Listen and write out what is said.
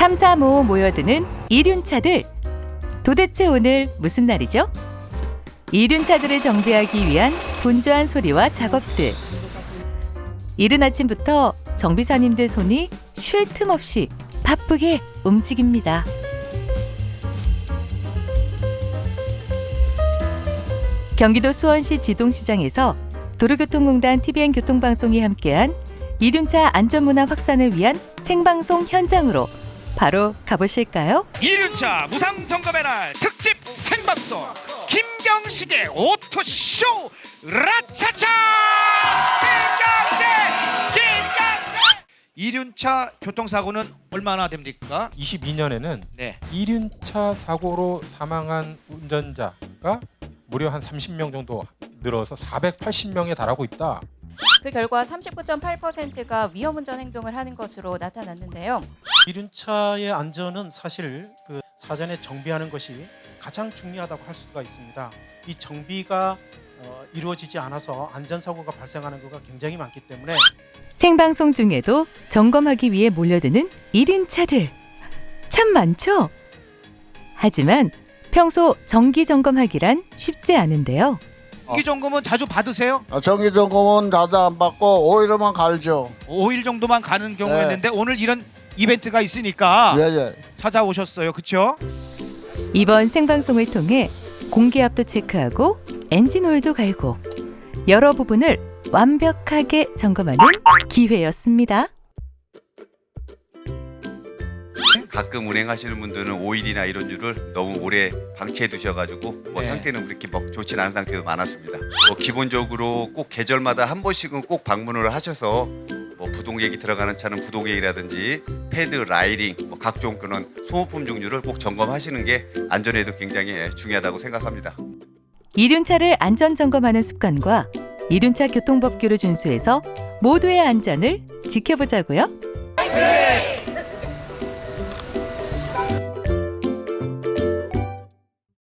삼삼오오 모여드는 이륜차들. 도대체 오늘 무슨 날이죠? 이륜차들을 정비하기 위한 분주한 소리와 작업들. 이른 아침부터 정비사님들 손이 쉴 틈 없이 바쁘게 움직입니다. 경기도 수원시 지동시장에서 도로교통공단 TVN 교통방송이 함께한 이륜차 안전문화 확산을 위한 생방송 현장으로 바로 가보실까요? 이륜차 무상 점검의 날 특집 생방송 김경식의 오토쇼 라차차 김경식 김경식 이륜차 교통사고는 얼마나 됩니까? 22년에는 네. 이륜차 사고로 사망한 운전자가 무려 한 30명 정도 늘어서 480명에 달하고 있다. 그 결과 39.8%가 위험운전 행동을 하는 것으로 나타났는데요. 이륜차의 안전은 사실 그 사전에 정비하는 것이 가장 중요하다고 할 수가 있습니다. 이 정비가 어, 이루어지지 않아서 안전사고가 발생하는 것가 굉장히 많기 때문에 생방송 중에도 점검하기 위해 몰려드는 1인 차들. 참 많죠? 하지만 평소 정기 점검하기란 쉽지 않은데요. 정기 점검은 자주 받으세요? 아, 정기 점검은 자주 안 받고 오히려만 갈죠. 5일 정도만 가는 경우였는데 네. 오늘 이런 이벤트가 있으니까 예, 예. 찾아오셨어요. 그렇죠? 이번 생방송을 통해 공기압도 체크하고 엔진 오일도 갈고 여러 부분을 완벽하게 점검하는 기회였습니다. 가끔 운행하시는 분들은 오일이나 이런 류를 너무 오래 방치해 두셔가지고 뭐 네. 상태는 그렇게 뭐 좋진 않은 상태도 많았습니다. 뭐 기본적으로 꼭 계절마다 한 번씩은 꼭 방문을 하셔서 뭐 부동액이 들어가는 차는 부동액이라든지 패드, 라이링, 뭐 각종 그런 소모품 종류를 꼭 점검하시는 게 안전에도 굉장히 중요하다고 생각합니다. 이륜차를 안전 점검하는 습관과 이륜차 교통법규를 준수해서 모두의 안전을 지켜보자고요.